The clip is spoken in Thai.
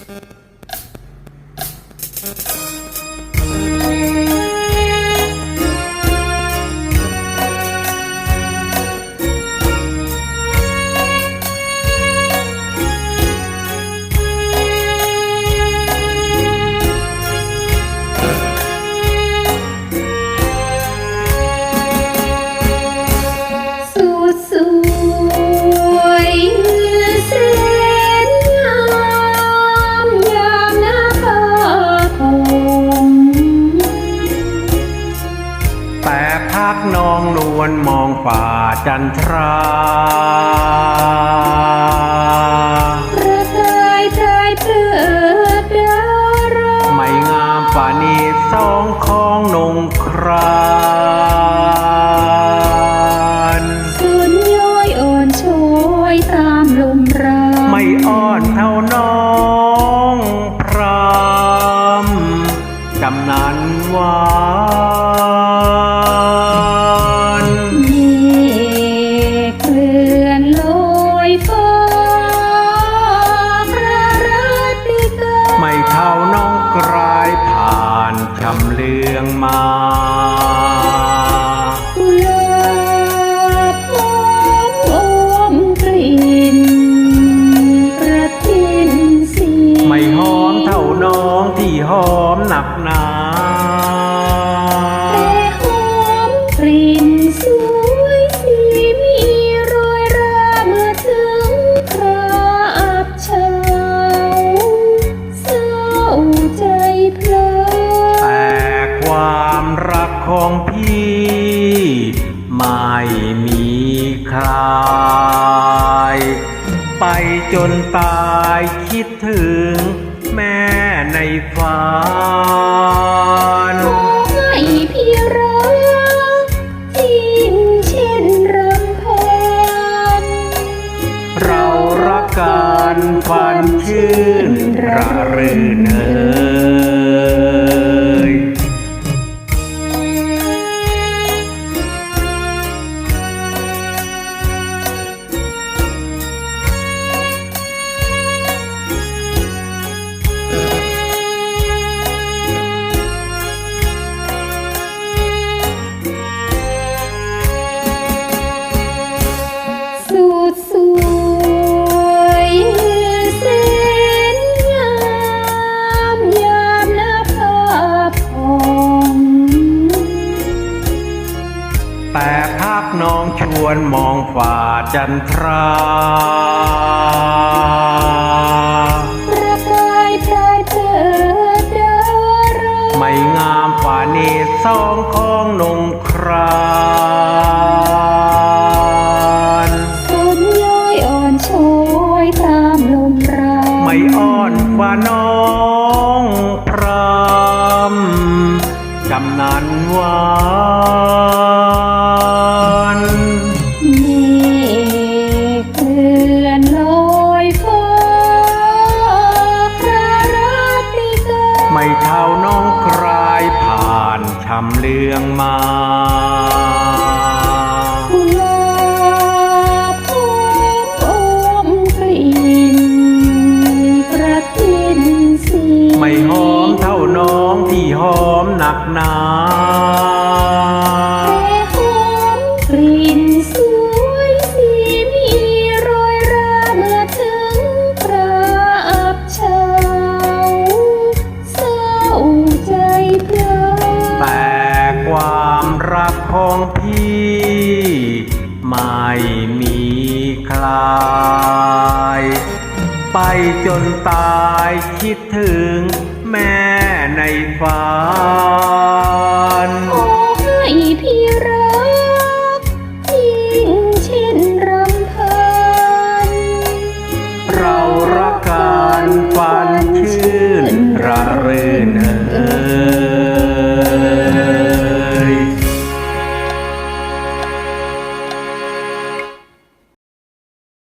สุักน้องนวลมองป่าจันทรา ทำเลืองมา ม่มีคลายไปจนตายคิดถึงแม่ในฝันขอให้พี่รักจริงเช่นรำพันเรารักกันฝันชื่นระรื่นเอ่ย วนมองฝ่าจันทราประกายพรายเถิดดาราไม่งามฝ่านี้สองของนงครานสุนย้อยอ่อนโชยตามลมราวไม่อ้อนฝ่าน้อง ไม่เท่าน้องกลายผ่านชำเลืองมากุหลาบหอมอมกลิ่นกระทินสีไม่หอมเท่าน้องที่หอมหนักหนา รักของพี่ ไม่มีคลาย ไปจนตายคิดถึงแม่ในฝัน โอ้ยพี่